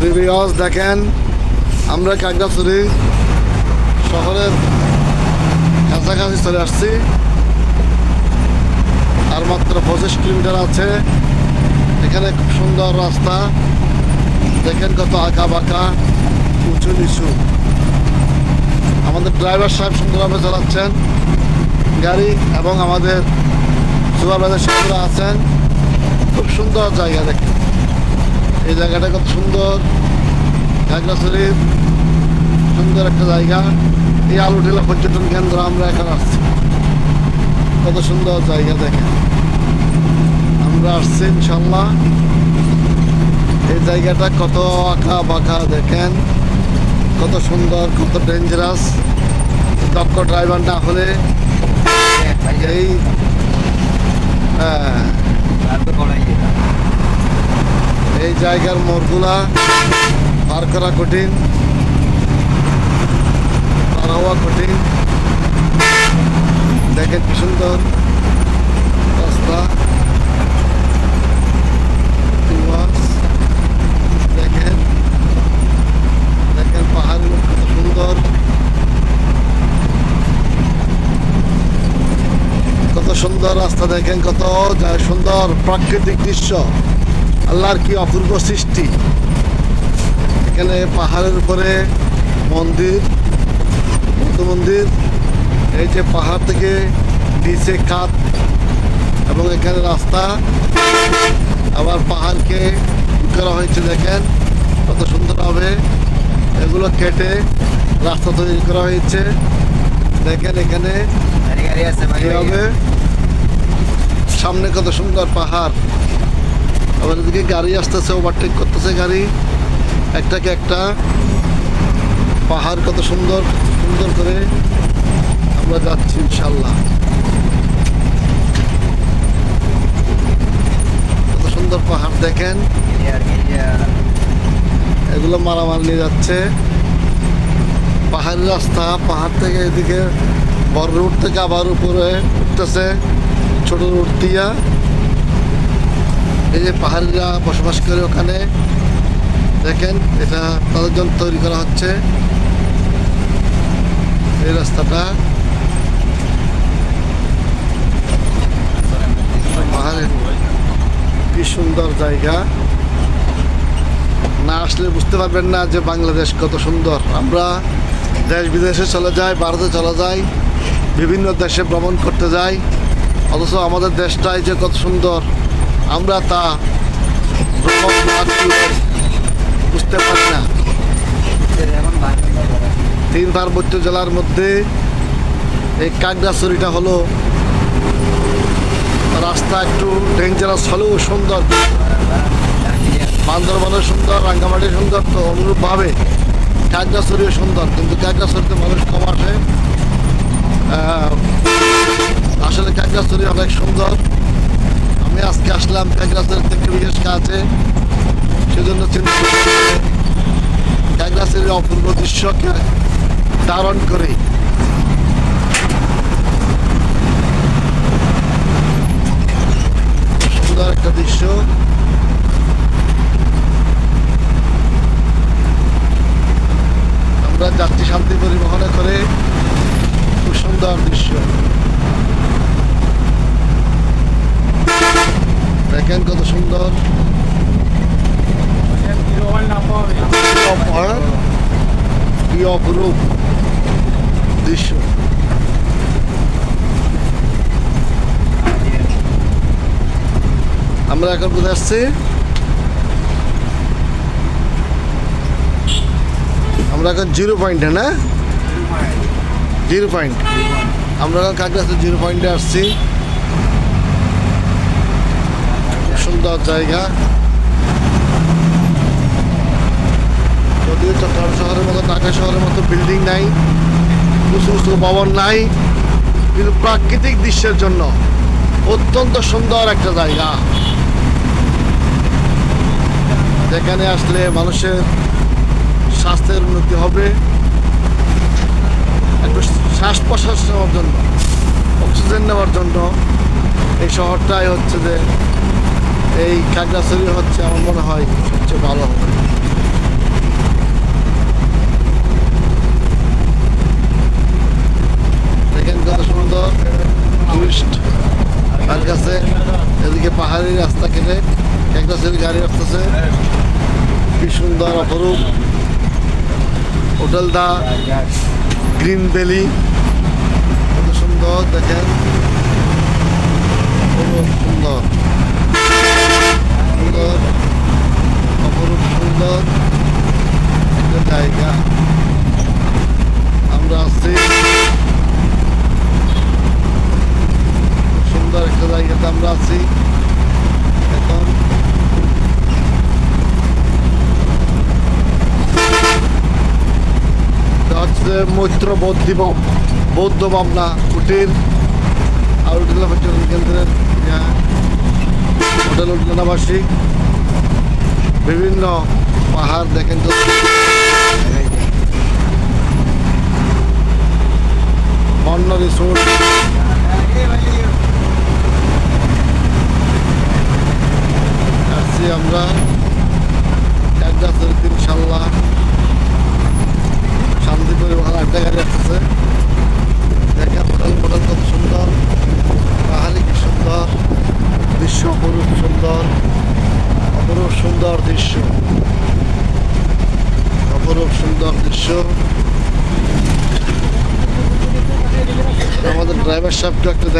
Previous দেখেন, আমরা কাকড়াছড়ি শহরের কাছাকাছি চলে আসছি। আর মাত্র পঁচিশ কিলোমিটার আছে। এখানে খুব সুন্দর রাস্তা। দেখেন কত আঁকা বাঁকা উঁচু নিচু। আমাদের ড্রাইভার সাহেব সুন্দরভাবে চালাচ্ছেন। গাড়ি এবং আমাদের সুপারভাইজার সাহেবরা আছেন। খুব সুন্দর জায়গা দেখেন এই জায়গাটা কত সুন্দর। খাগড়াছড়ির সুন্দর একটা জায়গা। এই আলুটিলা পর্যটন কেন্দ্র আমরা এখানে আসছি। কত সুন্দর জায়গা দেখেন। আমরা আসছি ইনশাল্লাহ এই জায়গাটা কত আঁকা বাঁকা দেখেন। কত সুন্দর, কত ডেঞ্জারাস দক্ষ ড্রাইভার না হলে এই হ্যাঁ। জায়গার মোড়গুলা পার করা কঠিন, পার হওয়া কঠিন। দেখেন কি সুন্দর রাস্তা। দেখেন দেখেন কত সুন্দর। কত সুন্দর রাস্তা দেখেন, কত সুন্দর প্রাকৃতিক দৃশ্য। আল্লাহর কি অপূর্ব সৃষ্টি? এখানে পাহাড়ের উপরে মন্দির বৌদ্ধ মন্দির এই যে পাহাড় থেকে নিচে কাত এবং এখানে রাস্তা। আবার পাহাড়কে করা হয়েছে দেখেন কত সুন্দরভাবে এগুলো কেটে রাস্তা তৈরি করা হয়েছে। দেখেন এখানে সামনে কত সুন্দর পাহাড়। আবার এদিকে গাড়ি আসতেছে ওভারটেক করতেছে গাড়ি। একটাকে একটা। পাহাড় কত সুন্দর সুন্দর করে আমরা যাচ্ছি ইনশাল্লাহ। কত সুন্দর পাহাড় দেখেন। এগুলো মারামার নিয়ে যাচ্ছে। পাহাড়ি রাস্তা, পাহাড় থেকে এদিকে বড় রুট থেকে আবার উপরে উঠতেছে, ছোট রুট দিয়া। এই যে পাহাড়িরা বসবাস করে ওখানে, দেখেন, এটা তাদের জন্য তৈরি করা হচ্ছে। এই রাস্তাটা। কি সুন্দর জায়গা। না আসলে বুঝতে পারবেন না যে বাংলাদেশ কত সুন্দর। আমরা দেশ বিদেশে চলে যাই, ভারতে চলে যাই, বিভিন্ন দেশে ভ্রমণ করতে যাই, অথচ আমাদের দেশটাই যে কত সুন্দর। আমরা তা বুঝতে পারি না। তিন পার্বত্য জেলার মধ্যে এই কাকড়াছড়িটা হলো রাস্তা একটু ডেঞ্জারাস হলেও সুন্দর। বান্দরবানের সুন্দর রাঙ্গামাটি সুন্দর, তো অনুরূপভাবে কাকড়াছড়িও সুন্দর। কিন্তু কাকড়াছড়িতে মানুষ কম আসে। আসলে কাকড়াছড়ি অনেক সুন্দর। আমি আজকে আসলাম কাকড়াছড়িতে একটু বিশেষ কাছে সেজন্য চিন্তা কাকড়াছড়ির অপূর্ব দৃশ্যকে ধারণ করে। সুন্দর একটা দৃশ্য। আমরা যাত্রী শান্তি পরিবহনে করে খুব সুন্দর দৃশ্য। দেখেন কত সুন্দর। অপহরণ কি অপরূপ দৃশ্য। আমরা এখন কোথায় আসছি? আমরা এখন জিরো পয়েন্টে না? Zero point. আমরা এখন কাকড়াতে জিরো পয়েন্টে আসছি। সুন্দর জায়গা। যদিও চট্টগ্রাম শহরের মতো, ঢাকা শহরের মতো বিল্ডিং নাই, উঁচু উঁচু ভবন নাই, কিন্তু প্রাকৃতিক দৃশ্যের জন্য অত্যন্ত সুন্দর একটা জায়গা। যেখানে আসলে মানুষের স্বাস্থ্যের উন্নতি হবে, একটু শ্বাস প্রশ্বাস নেওয়ার জন্য, অক্সিজেন নেওয়ার জন্য। এই শহরটাই হচ্ছে যে এই খাগড়াছড়ি হচ্ছে আমার মনে হয় সবচেয়ে ভালো হবে। এখানকার সুন্দর টুরিস্ট এদিকে পাহাড়ি রাস্তা কেটে খাগড়াছড়ি গাড়ি আসতেছে। কি সুন্দর, অপরূপ। Hotel the green valley. কত সুন্দর, দেখেন। সুন্দর। জায়গা। আমরা আসছি সুন্দর একটা জায়গাতে আমরা আছি। এখন হচ্ছে মৈত্র বৌদ্ধ বৌদ্ধ ভাবনা কুটির। আর উঠলা পর্যটন কেন্দ্রের হোটেল উদ্যানাবাসী। বিভিন্ন পাহাড় দেখেন তো বন্য রিসোর্ট আসছি আমরা এক গাছের ইনশাল্লাহ শান্তি পরিবহন একটা গাড়ি আসতেছে দেখেন হোটেল মোটেল কত সুন্দর পাহাড়ি কি সুন্দর দৃশ্য অপরূপ সুন্দর অপরূপ সুন্দর দৃশ্য অপরূপ সুন্দর দৃশ্য আমাদের ড্রাইভার সাহেবকে একটু দেখাই সুন্দর আপনি চালাচ্ছে সামনে রাস্তা এই যে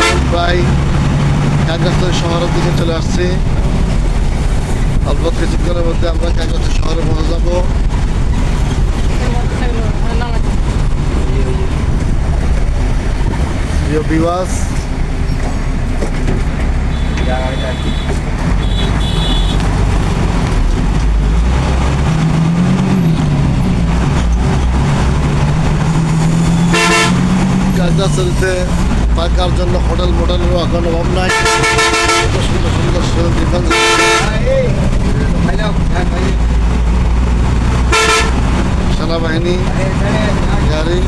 এখন প্রায় কাগজের শহরের দিকে চলে আসছি। অল্প কিছুক্ষণের মধ্যে আমরা কাগজের শহরে পৌঁছে যাব। প্রিয় বিবাস কাগজাচরিতে থাকার জন্য হোটেল মোটেলেরও এখন অভাব নাই। সুন্দর সুন্দর সেনাবাহিনী গাড়ি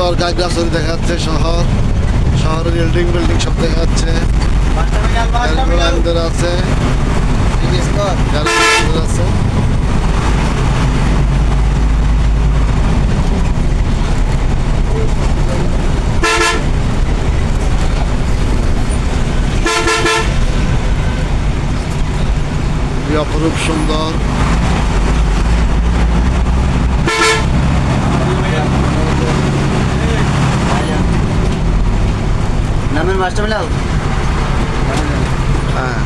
সুন্দর গাছগাছালি দেখা যাচ্ছে শহর শহরের বিল্ডিং বিল্ডিং সব দেখা যাচ্ছে গাড়িগুলো আমাদের আছে গাড়ি আমাদের আছে খুবই অপরূপ সুন্দর মাস্টার মিলাও হ্যাঁ।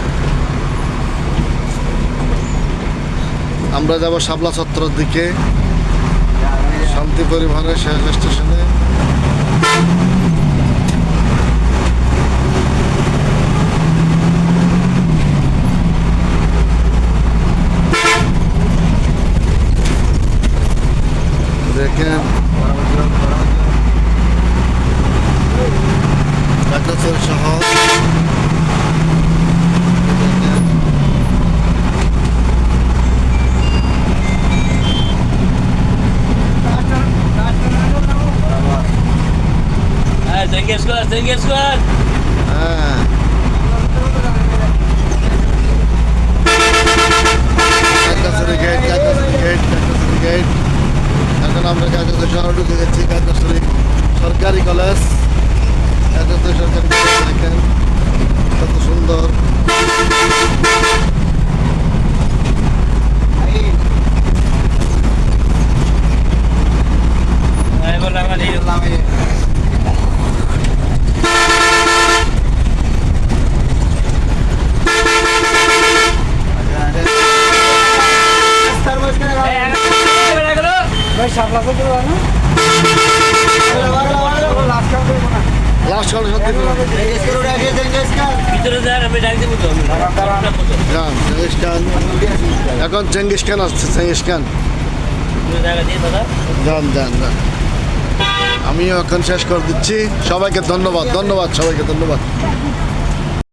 আমরা যাব শাপলা চত্বরের দিকে। শান্তি পরিবহনের শেষ স্টেশনে দেখেন কাকড়াছড়ি শহর দেখেন হ্যাঁ চেঙ্গিস কর চেঙ্গিস কর হ্যাঁ Kakrachhari gate Kakrachhari gate Kakrachhari gate এখন আমরা কাকড়াছড়ি শহর ঢুকে গেছি কাকড়াছড়ি সরকারি কলেজ কাকড়াছড়ি সরকারি কলেজ দেখেন কত সুন্দর হ্যাঁ বল আমার এই সত্যি এখন চেঙ্গিস খান আসছে চেঙ্গিস খান। যান যান যান। আমিও এখন শেষ করে দিচ্ছি। সবাইকে ধন্যবাদ ধন্যবাদ সবাইকে ধন্যবাদ।